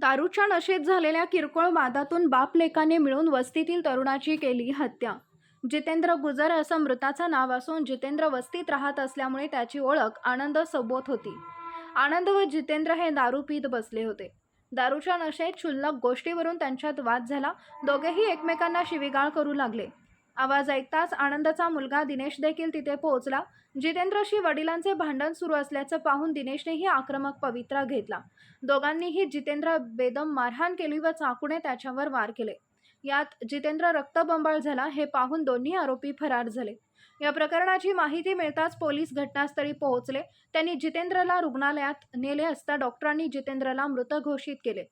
दारूच्या नशेत झालेल्या किरकोळ वादातून बाप लेकाने मिळून वस्तीतील तरुणाची केली हत्या. जितेंद्र गुजर असं मृताचं नाव असून जितेंद्र वस्तीत राहत असल्यामुळे त्याची ओळख आनंद सोबत होती. आनंद व जितेंद्र हे दारू पीत बसले होते. दारूच्या नशेत क्षुल्लक गोष्टीवरून त्यांच्यात वाद झाला. दोघेही एकमेकांना शिवीगाळ करू लागले. आवाज ऐकताच आनंदाचा मुलगा दिनेश देखील तिथे पोहोचला. जितेंद्रशी वडिलांचे भांडण सुरू असल्याचं पाहून दिनेशनेही आक्रमक पवित्रा घेतला. दोघांनीही जितेंद्र बेदम मारहाण केली व चाकूने त्याच्यावर वार केले. यात जितेंद्र रक्तबंबाळ झाला हे पाहून दोन्ही आरोपी फरार झाले. या प्रकरणाची माहिती मिळताच पोलीस घटनास्थळी पोहोचले. त्यांनी जितेंद्रला रुग्णालयात नेले असता डॉक्टरांनी जितेंद्रला मृत घोषित केले.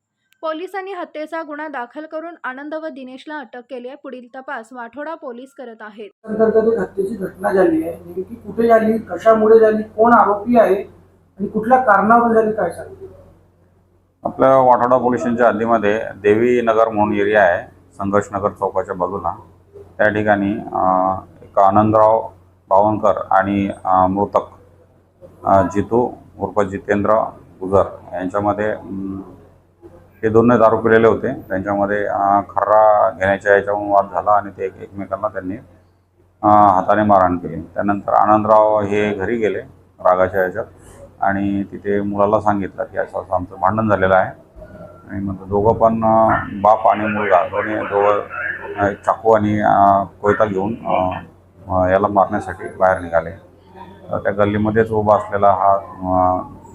पोलिसांनी हत्येचा गुन्हा दाखल करून आनंद व दिनेशला अटक केली आहे. पुढील तपास वाठोडा पोलीस करत आहेत. अंतर्गत एक हत्येची घटना झाली आहे. नेमकी कुठे झाली? कशामुळे झाली? कोण आरोपी आहे? आणि कुठल्या कारणावर झाली? काय सांगते? आपल्या वाठोडा पोलीस स्टेशनच्या हद्दीमध्ये देवी नगर म्हणून एरिया आहे संघर्ष नगर चौकाच्या बाजूला. त्या ठिकाणी एक आनंदराव बावनकर आणि मृतक जितू उर्फ जितेंद्र गुजर यांच्यामध्ये हे दोन्ही दारू पिलेले होते. त्यांच्यामध्ये खर्रा घेण्याच्या याच्यावरून वाद झाला आणि ते एक- एकमेकांना त्यांनी हाताने मारहाण केली. त्यानंतर आनंदराव हे घरी गेले रागाच्या याच्यात आणि तिथे मुलाला सांगितलं की असं असं आमचं भांडण झालेलं आहे. आणि मग दोघं पण बाप आणि मुलगा दोन्ही दोघं चाकू आणि कोयता घेऊन याला मारण्यासाठी बाहेर निघाले. त्या गल्लीमध्येच उभा असलेला हा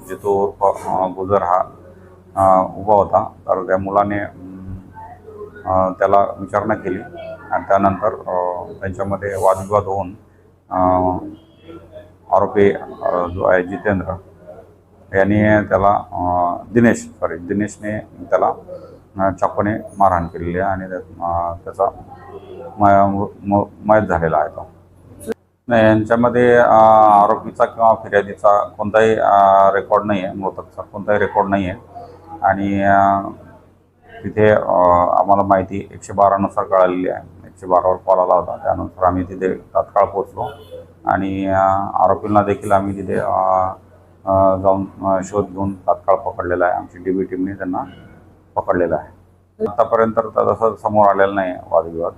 जितो उर्फ गुजर हा उभा होता. तर त्या मुलाने त्याला विचारणा केली. आणि त्यानंतर त्यांच्यामध्ये वादविवाद होऊन आरोपी जो आहे जितेंद्र यांनी त्याला दिनेश सॉरी दिनेशने त्याला चाकूने मारहाण केलेली आहे आणि त्याचा म- मयत झालेला आहे तो. यांच्यामध्ये आरोपीचा किंवा फिर्यादीचा कोणताही रेकॉर्ड नाही आहे मृतकचा कोणताही रेकॉर्ड नाही आहे आणि तिथे आम्हाला माहिती एकशे बारानुसार कळालेली आहे. एकशे बारावर कॉल आला होता. त्यानुसार आम्ही तिथे तात्काळ पोचलो आणि आरोपींना देखील आम्ही तिथे जाऊन शोध घेऊन तात्काळ पकडलेला आहे. आमची डी बी टीमने त्यांना पकडलेलं आहे. आतापर्यंत तर तसं समोर आलेलं नाही आहे वादविवाद.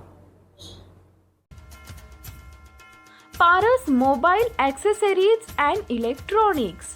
Paras mobile accessories and electronics.